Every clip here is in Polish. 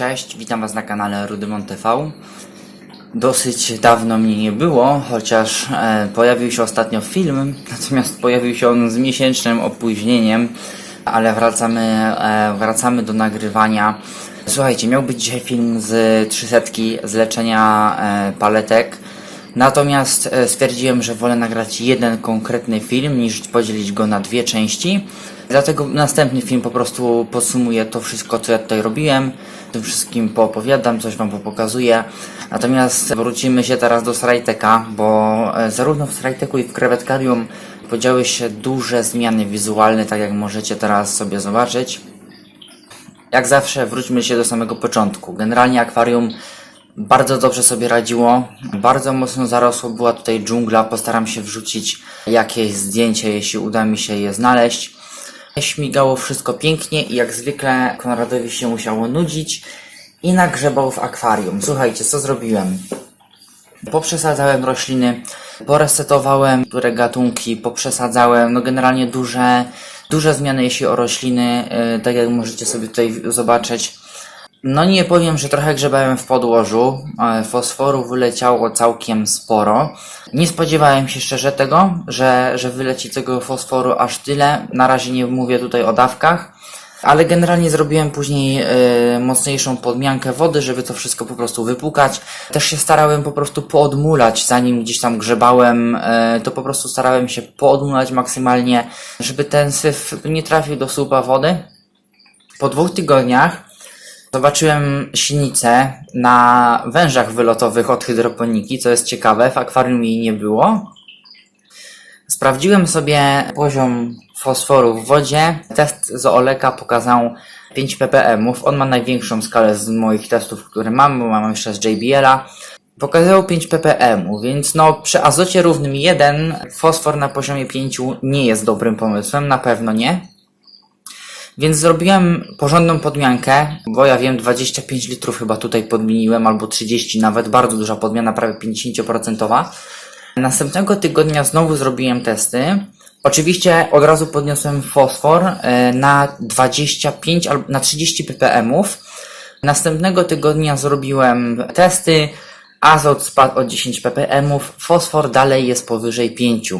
Cześć, witam Was na kanale Rudymon TV. Dosyć dawno mnie nie było, chociaż e, pojawił się ostatnio film, natomiast pojawił się on z miesięcznym opóźnieniem, ale wracamy, e, wracamy do nagrywania. Słuchajcie, miał być dzisiaj film z 300 z leczenia e, paletek, natomiast e, stwierdziłem, że wolę nagrać jeden konkretny film niż podzielić go na dwie części. Dlatego następny film po prostu podsumuje to wszystko, co ja tutaj robiłem. Tym wszystkim poopowiadam, coś wam pokazuję. Natomiast wrócimy się teraz do Srajteka, bo e, zarówno w Srajteku i w Krewetkarium podziały się duże zmiany wizualne, tak jak możecie teraz sobie zobaczyć. Jak zawsze wróćmy się do samego początku. Generalnie akwarium bardzo dobrze sobie radziło. Bardzo mocno zarosło była tutaj dżungla. Postaram się wrzucić jakieś zdjęcie, jeśli uda mi się je znaleźć. Śmigało wszystko pięknie i jak zwykle Konradowi się musiało nudzić i nagrzebał w akwarium. Słuchajcie, co zrobiłem? Poprzesadzałem rośliny, poresetowałem które gatunki, poprzesadzałem, no generalnie duże, duże zmiany jeśli o rośliny, yy, tak jak możecie sobie tutaj zobaczyć. No nie powiem, że trochę grzebałem w podłożu, fosforu wyleciało całkiem sporo. Nie spodziewałem się szczerze tego, że, że wyleci tego fosforu aż tyle. Na razie nie mówię tutaj o dawkach. Ale generalnie zrobiłem później e, mocniejszą podmiankę wody, żeby to wszystko po prostu wypłukać. Też się starałem po prostu poodmulać, zanim gdzieś tam grzebałem, e, to po prostu starałem się poodmulać maksymalnie, żeby ten syf nie trafił do słupa wody. Po dwóch tygodniach zobaczyłem sinicę na wężach wylotowych od hydroponiki, co jest ciekawe, w akwarium jej nie było. Sprawdziłem sobie poziom fosforu w wodzie. Test z Oleka pokazał 5 ppm. On ma największą skalę z moich testów, które mam, bo mam jeszcze z JBL-a. Pokazało 5 ppm, więc no przy azocie równym 1 fosfor na poziomie 5 nie jest dobrym pomysłem, na pewno nie. Więc zrobiłem porządną podmiankę, bo ja wiem 25 litrów chyba tutaj podmieniłem, albo 30 nawet, bardzo duża podmiana, prawie 50%. Następnego tygodnia znowu zrobiłem testy. Oczywiście od razu podniosłem fosfor e, na 25 albo na 30 ppm. Następnego tygodnia zrobiłem testy. Azot spadł o 10 ppm, fosfor dalej jest powyżej 5.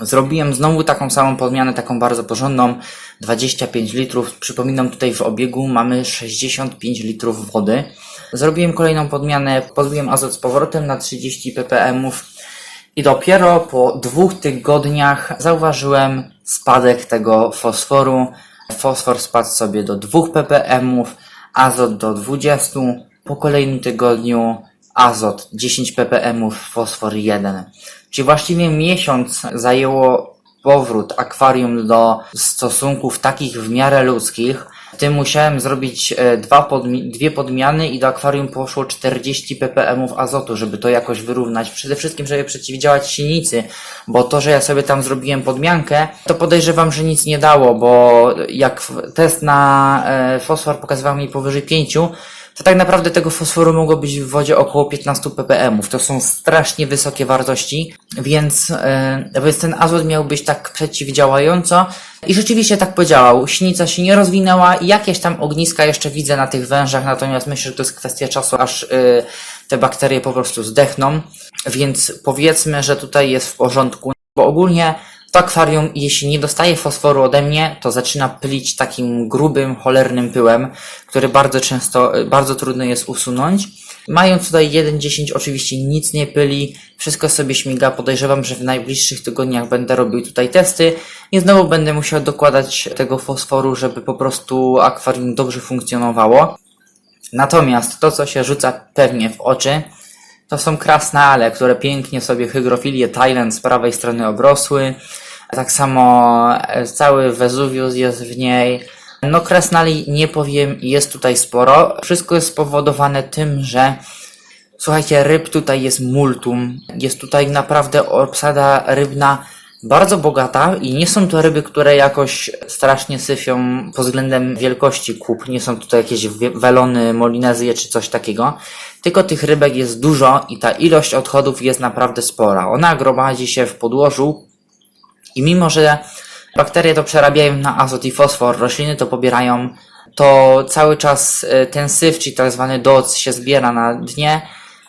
Zrobiłem znowu taką samą podmianę, taką bardzo porządną, 25 litrów. Przypominam, tutaj w obiegu mamy 65 litrów wody. Zrobiłem kolejną podmianę, podbiłem azot z powrotem na 30 ppm i dopiero po dwóch tygodniach zauważyłem spadek tego fosforu. Fosfor spadł sobie do 2 ppm, azot do 20. Po kolejnym tygodniu azot 10 ppm, fosfor 1. Czyli właściwie miesiąc zajęło powrót akwarium do stosunków takich w miarę ludzkich. W tym musiałem zrobić e, dwa podmi dwie podmiany i do akwarium poszło 40 ppm azotu, żeby to jakoś wyrównać. Przede wszystkim, żeby przeciwdziałać sinicy, bo to, że ja sobie tam zrobiłem podmiankę, to podejrzewam, że nic nie dało, bo jak test na e, fosfor pokazywał mi powyżej 5, to tak naprawdę tego fosforu mogło być w wodzie około 15 ppm. To są strasznie wysokie wartości, więc, yy, więc ten azot miał być tak przeciwdziałająco i rzeczywiście tak podziałał. Sinica się nie rozwinęła jakieś tam ogniska jeszcze widzę na tych wężach, natomiast myślę, że to jest kwestia czasu, aż yy, te bakterie po prostu zdechną, więc powiedzmy, że tutaj jest w porządku, bo ogólnie to akwarium, jeśli nie dostaje fosforu ode mnie, to zaczyna pylić takim grubym, cholernym pyłem, który bardzo często, bardzo trudno jest usunąć. Mając tutaj 1.10 oczywiście nic nie pyli, wszystko sobie śmiga, podejrzewam, że w najbliższych tygodniach będę robił tutaj testy i znowu będę musiał dokładać tego fosforu, żeby po prostu akwarium dobrze funkcjonowało. Natomiast to, co się rzuca pewnie w oczy, to są krasnale, które pięknie sobie hygrofilię Thailand z prawej strony obrosły. Tak samo e, cały Wezuwius jest w niej. No krasnali nie powiem, jest tutaj sporo. Wszystko jest spowodowane tym, że słuchajcie, ryb tutaj jest multum. Jest tutaj naprawdę obsada rybna bardzo bogata i nie są to ryby, które jakoś strasznie syfią pod względem wielkości kup. Nie są tutaj jakieś welony, molinezje czy coś takiego. Tylko tych rybek jest dużo i ta ilość odchodów jest naprawdę spora. Ona gromadzi się w podłożu i mimo, że bakterie to przerabiają na azot i fosfor, rośliny to pobierają to cały czas e, ten syf, czyli tak zwany doc się zbiera na dnie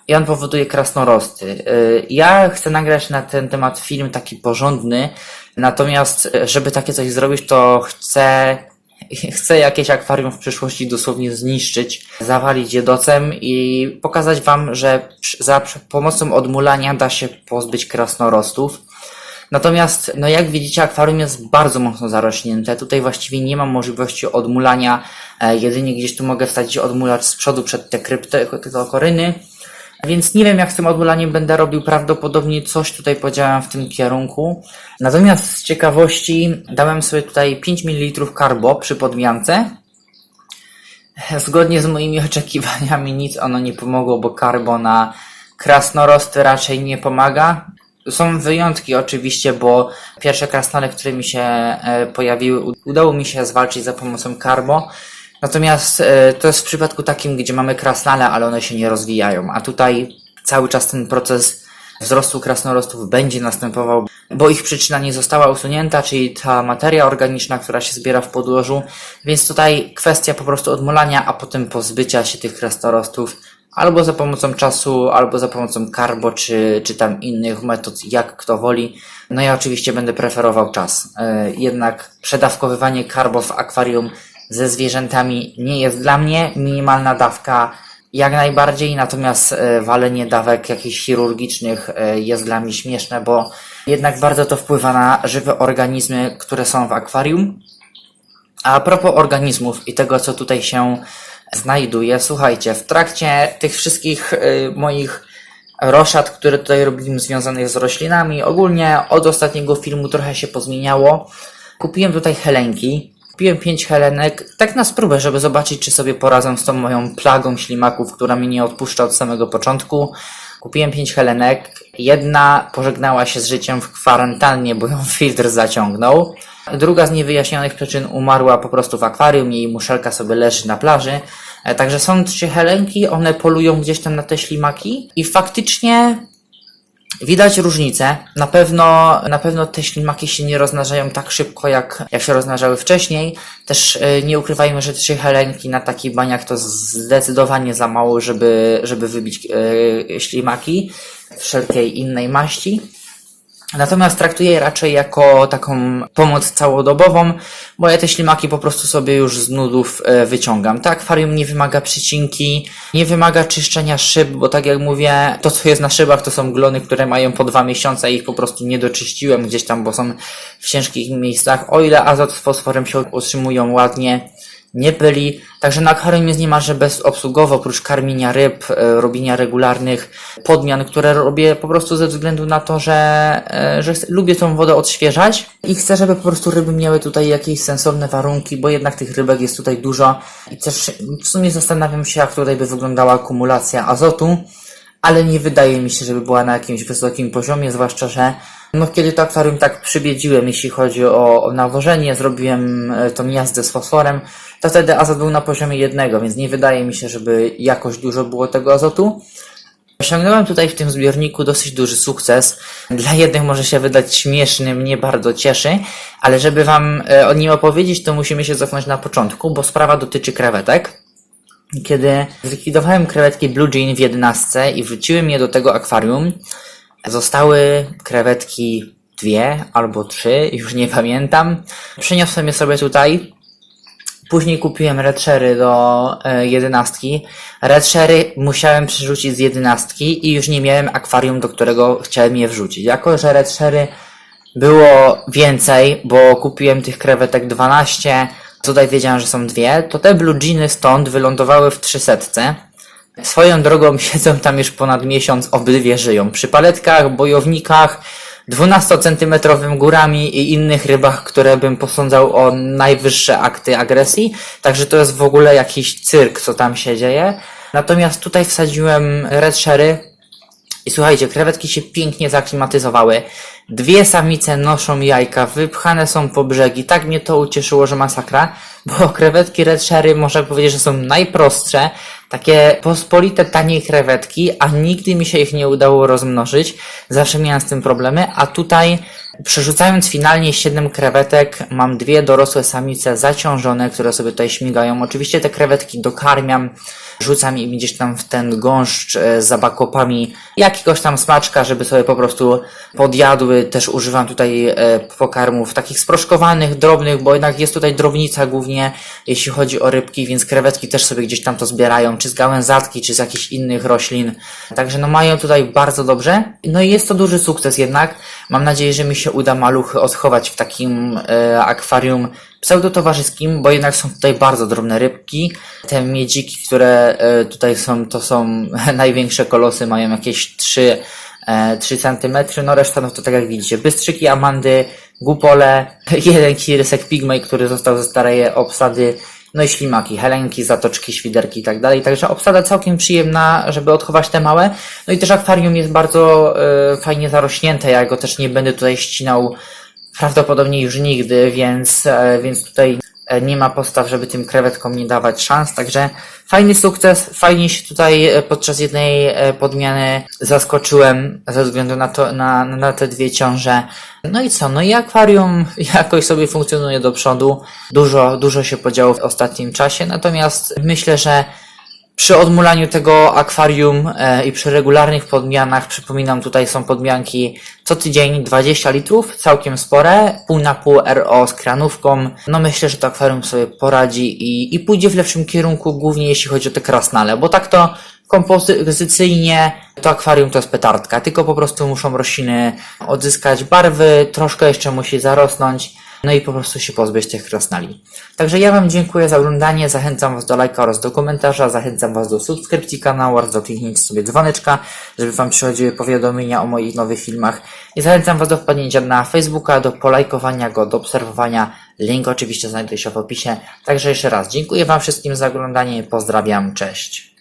i on powoduje krasnorosty. E, Ja chcę nagrać na ten temat film taki porządny, natomiast e, żeby takie coś zrobić, to chcę chcę jakieś akwarium w przyszłości dosłownie zniszczyć, zawalić je docem i pokazać wam, że za pomocą odmulania da się pozbyć krasnorostów. Natomiast, no jak widzicie, akwarium jest bardzo mocno zarośnięte. Tutaj właściwie nie mam możliwości odmulania. E, jedynie gdzieś tu mogę wsadzić odmulacz z przodu przed te kryptokoryny. Więc nie wiem, jak z tym odmulaniem będę robił. Prawdopodobnie coś tutaj podziałam w tym kierunku. Natomiast z ciekawości dałem sobie tutaj 5 ml karbo przy podmiance. Zgodnie z moimi oczekiwaniami nic ono nie pomogło, bo karbo na krasnorosty raczej nie pomaga. Są wyjątki oczywiście, bo pierwsze krasnale, które mi się e, pojawiły, udało mi się zwalczyć za pomocą karbo. Natomiast e, to jest w przypadku takim, gdzie mamy krasnale, ale one się nie rozwijają. A tutaj cały czas ten proces wzrostu krasnorostów będzie następował, bo ich przyczyna nie została usunięta, czyli ta materia organiczna, która się zbiera w podłożu. Więc tutaj kwestia po prostu odmulania, a potem pozbycia się tych krasnorostów albo za pomocą czasu, albo za pomocą karbo, czy, czy tam innych metod, jak kto woli. No ja oczywiście będę preferował czas. E, Jednak przedawkowywanie karbo w akwarium ze zwierzętami nie jest dla mnie. Minimalna dawka jak najbardziej, natomiast e, walenie dawek jakichś chirurgicznych e, jest dla mnie śmieszne, bo jednak bardzo to wpływa na żywe organizmy, które są w akwarium. A propos organizmów i tego, co tutaj się znajduje, słuchajcie, w trakcie tych wszystkich y, moich roszad, które tutaj robiłem związanych z roślinami, ogólnie od ostatniego filmu trochę się pozmieniało. Kupiłem tutaj helenki. Kupiłem 5 helenek, tak na spróbę, żeby zobaczyć, czy sobie poradzę z tą moją plagą ślimaków, która mnie nie odpuszcza od samego początku. Kupiłem 5 helenek. Jedna pożegnała się z życiem w kwarantannie, bo ją filtr zaciągnął. Druga z niewyjaśnionych przyczyn umarła po prostu w akwarium, jej muszelka sobie leży na plaży. E, Także są trzy helenki, one polują gdzieś tam na te ślimaki i faktycznie Widać różnicę. Na pewno, na pewno te ślimaki się nie rozmnażają tak szybko, jak, jak się rozmnażały wcześniej. Też e, nie ukrywajmy, że trzy helenki na takich baniach to zdecydowanie za mało, żeby, żeby wybić e, ślimaki wszelkiej innej maści. Natomiast traktuję je raczej jako taką pomoc całodobową, bo ja te ślimaki po prostu sobie już z nudów e, wyciągam. Tak, akwarium nie wymaga przycinki, nie wymaga czyszczenia szyb, bo tak jak mówię, to co jest na szybach to są glony, które mają po dwa miesiące i ich po prostu nie doczyściłem gdzieś tam, bo są w ciężkich miejscach. O ile azot z fosforem się utrzymują ładnie, nie byli. Także na akwarium jest niemalże bezobsługowo, oprócz karmienia ryb, e, robienia regularnych podmian, które robię po prostu ze względu na to, że, e, że lubię tą wodę odświeżać i chcę, żeby po prostu ryby miały tutaj jakieś sensowne warunki, bo jednak tych rybek jest tutaj dużo i też w sumie zastanawiam się, jak tutaj by wyglądała akumulacja azotu, ale nie wydaje mi się, żeby była na jakimś wysokim poziomie, zwłaszcza, że no, kiedy to akwarium tak przybiedziłem, jeśli chodzi o, o nawożenie, zrobiłem e, tą jazdę z fosforem, to wtedy azot był na poziomie jednego, więc nie wydaje mi się, żeby jakoś dużo było tego azotu. Osiągnąłem tutaj w tym zbiorniku dosyć duży sukces. Dla jednych może się wydać śmieszny, mnie bardzo cieszy, ale żeby Wam e, o nim opowiedzieć, to musimy się cofnąć na początku, bo sprawa dotyczy krewetek. Kiedy zlikwidowałem krewetki Blue Jean w 11 i wrzuciłem je do tego akwarium, zostały krewetki dwie albo trzy, już nie pamiętam. Przeniosłem je sobie tutaj. Później kupiłem Redshery do e, jedenastki. Redshery musiałem przerzucić z jedenastki i już nie miałem akwarium, do którego chciałem je wrzucić. Jako, że Redshery było więcej, bo kupiłem tych krewetek 12, tutaj wiedziałem, że są dwie, to te blue jeany stąd wylądowały w 300. Swoją drogą siedzą tam już ponad miesiąc, obydwie żyją. Przy paletkach, bojownikach, 12-centymetrowym górami i innych rybach, które bym posądzał o najwyższe akty agresji. Także to jest w ogóle jakiś cyrk, co tam się dzieje. Natomiast tutaj wsadziłem red sherry, i słuchajcie, krewetki się pięknie zaklimatyzowały. Dwie samice noszą jajka, wypchane są po brzegi. Tak mnie to ucieszyło, że masakra, bo krewetki Red Sherry można powiedzieć, że są najprostsze, takie pospolite, tanie krewetki, a nigdy mi się ich nie udało rozmnożyć. Zawsze miałem z tym problemy, a tutaj Przerzucając finalnie 7 krewetek, mam dwie dorosłe samice zaciążone, które sobie tutaj śmigają. Oczywiście te krewetki dokarmiam, rzucam im gdzieś tam w ten gąszcz e, z zabakopami jakiegoś tam smaczka, żeby sobie po prostu podjadły. Też używam tutaj e, pokarmów takich sproszkowanych, drobnych, bo jednak jest tutaj drobnica głównie, jeśli chodzi o rybki, więc krewetki też sobie gdzieś tam to zbierają, czy z gałęzatki, czy z jakichś innych roślin. Także no mają tutaj bardzo dobrze. No i jest to duży sukces jednak. Mam nadzieję, że mi się uda maluchy odchować w takim e, akwarium pseudotowarzyskim, bo jednak są tutaj bardzo drobne rybki. Te miedziki, które e, tutaj są, to są największe kolosy, mają jakieś 3, e, 3 cm, no reszta no to tak jak widzicie, bystrzyki, amandy, gupole, jeden kirysek pigmej, który został ze starej obsady, no i ślimaki, helenki, zatoczki, świderki i tak dalej. Także obsada całkiem przyjemna, żeby odchować te małe. No i też akwarium jest bardzo e, fajnie zarośnięte. Ja go też nie będę tutaj ścinał prawdopodobnie już nigdy, więc, e, więc tutaj nie ma podstaw, żeby tym krewetkom nie dawać szans. Także fajny sukces. Fajnie się tutaj e, podczas jednej e, podmiany zaskoczyłem ze względu na, to, na, na te dwie ciąże. No i co? No i akwarium jakoś sobie funkcjonuje do przodu. Dużo, dużo się podziało w ostatnim czasie, natomiast myślę, że przy odmulaniu tego akwarium e, i przy regularnych podmianach, przypominam, tutaj są podmianki co tydzień 20 litrów, całkiem spore, pół na pół RO z kranówką. No myślę, że to akwarium sobie poradzi i, i pójdzie w lepszym kierunku, głównie jeśli chodzi o te krasnale, bo tak to kompozycyjnie to akwarium to jest petardka, tylko po prostu muszą rośliny odzyskać barwy, troszkę jeszcze musi zarosnąć. No i po prostu się pozbyć tych krasnali. Także ja Wam dziękuję za oglądanie, zachęcam Was do lajka oraz do komentarza, zachęcam Was do subskrypcji kanału oraz do kliknięcia sobie dzwoneczka, żeby Wam przychodziły powiadomienia o moich nowych filmach. I zachęcam Was do wpadnięcia na Facebooka, do polajkowania go, do obserwowania. Link oczywiście znajduje się w opisie. Także jeszcze raz dziękuję Wam wszystkim za oglądanie, pozdrawiam, cześć.